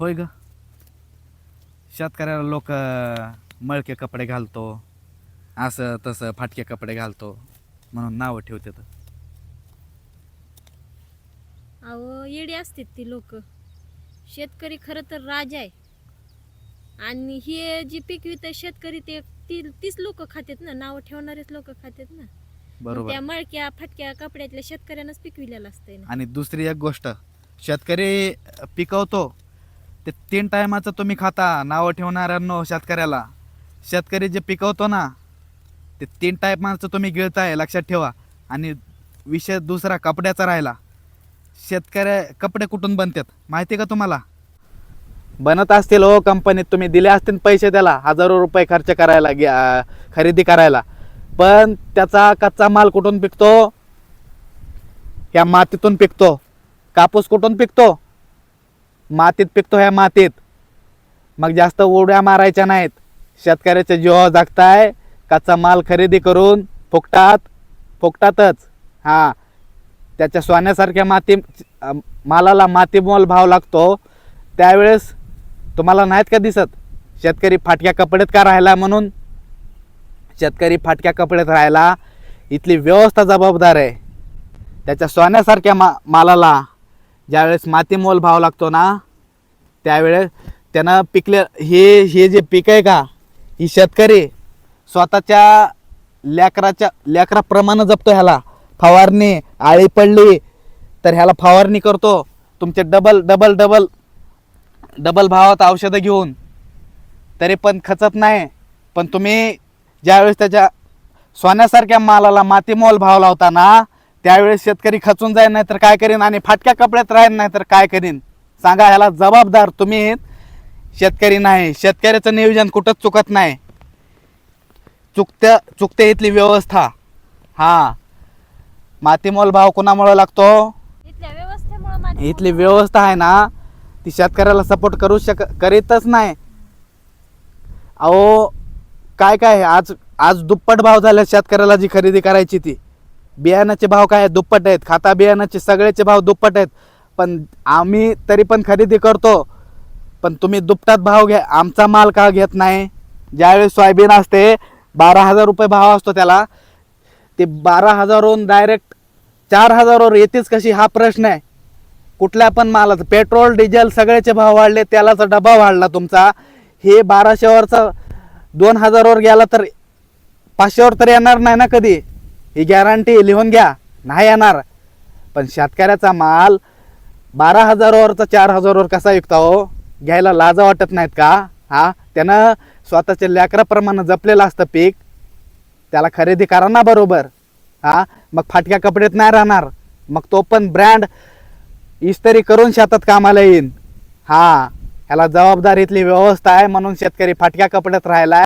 होय ग. शेतकऱ्याला लोक मळके कपडे घालतो असं तसं फाटके कपडे घालतो म्हणून नावं ठेवतात. अहो येडी असतात ती लोक. शेतकरी खरं तर राजा आहे. आणि हे जी पिकवित शेतकरी ते ती तीच लोक खातात ना नावं ठेवणारेच लोक खातात ना. मग बरोबर. त्या मळक्या फटक्या कपड्यातल्या शेतकऱ्यांनाच पिकविलेलं असतंय ना. आणि दुसरी एक गोष्ट शेतकरी पिकवतो ते तीन टायमाचं तुम्ही खाता नावं ठेवणाऱ्यांनो शेतकऱ्याला. शेतकरी जे पिकवतो ना ते तीन टायमाचं तुम्ही गिळताय लक्षात ठेवा. आणि विषय दुसरा कपड्याचा राहिला. शेतकऱ्या कपडे कुठून बनतात माहिती का तुम्हाला? बनत असतील हो कंपनीत तुम्ही दिले असतील पैसे त्याला हजारो रुपये खर्च करायला खरेदी करायला. पण त्याचा कच्चा माल कुठून पिकतो? ह्या मातीतून पिकतो. कापूस कुठून पिकतो? मातीत पिकतो ह्या मातीत. मग जास्त उड्या मारायच्या नाहीत. शेतकऱ्याच्या जीवा जागताय कच्चा माल खरेदी करून फुकटात फुकटातच. हां. त्याच्या सोन्यासारख्या माती मालाला मातीमोल भाव लागतो. त्यावेळेस तुम्हाला नाहीत का दिसत? शेतकरी फाटक्या कपड्यात का राहिला म्हणून? शेतकरी फाटक्या कपड्यात राहायला इथली व्यवस्था जबाबदार आहे. त्याच्या सोन्यासारख्या मा मालाला ज्यावेळेस मातीमोल भाव लागतो ना त्यावेळेस त्यानं पिकले हे हे जे पीक आहे का ही शेतकरी स्वतःच्या लेकराच्या लेकराप्रमाणे जपतो ह्याला. फवारणी आळी पडली तर ह्याला फवारणी करतो. तुमचे डबल डबल डबल डबल भावात औषधं घेऊन. तरी पण खचत नाही. पण तुम्ही ज्यावेळेस त्याच्या सोन्यासारख्या मालाला मातीमोल भाव लावताना त्यावेळेस शेतकरी खचून जाईल नाही तर काय करीन? आणि फाटक्या कपड्यात राहील नाही तर काय करीन? सांगा ह्याला जबाबदार तुम्ही शेतकरी नाही. शेतकऱ्याचं नियोजन कुठंच चुकत नाही. चुकत्या चुकते इथली व्यवस्था. हां. मातीमोल भाव कुणामुळं लागतो? इथली व्यवस्था आहे ना ती शेतकऱ्याला सपोर्ट करू शक करीतच नाही. अहो काय काय? आज आज दुप्पट भाव झाले शेतकऱ्याला जी खरेदी करायची ती. बियाण्याचे भाव काय आहेत? दुप्पट आहेत. खाता बियाण्याचे सगळ्याचे भाव दुप्पट आहेत. पण आम्ही तरी पण खरेदी करतो. पण तुम्ही दुपटात भाव घ्या. आमचा माल का घेत नाही? ज्यावेळेस सोयाबीन असते बारा हजार रुपये भाव असतो त्याला. ते बारा हजारवरून डायरेक्ट चार हजारावर येतेच कशी? हा प्रश्न आहे. कुठल्या पण मालाचं पेट्रोल डिझेल सगळ्याचे भाव वाढले तेलाचा डबा वाढला तुमचा. हे बाराशेवरचा दोन हजारावर गेला तर पाचशेवर तर येणार नाही ना कधी? ही गॅरंटी लिहून घ्या. नाही येणार. पण शेतकऱ्याचा माल बारा हजारावरचा चार हजारावर कसा विकता हो? घ्यायला लाजा वाटत नाहीत का? हा? त्यानं स्वतःच्या लेकराप्रमाणे जपलेलं असतं पीक. त्याला खरेदी करा ना बरोबर. हा? मग फाटक्या कपड्यात नाही राहणार. मग तो पण ब्रँड इस्तरी करून शेतात कामाला येईन. हा? ह्याला जबाबदारीतली व्यवस्था आहे म्हणून शेतकरी फाटक्या कपड्यात राहिला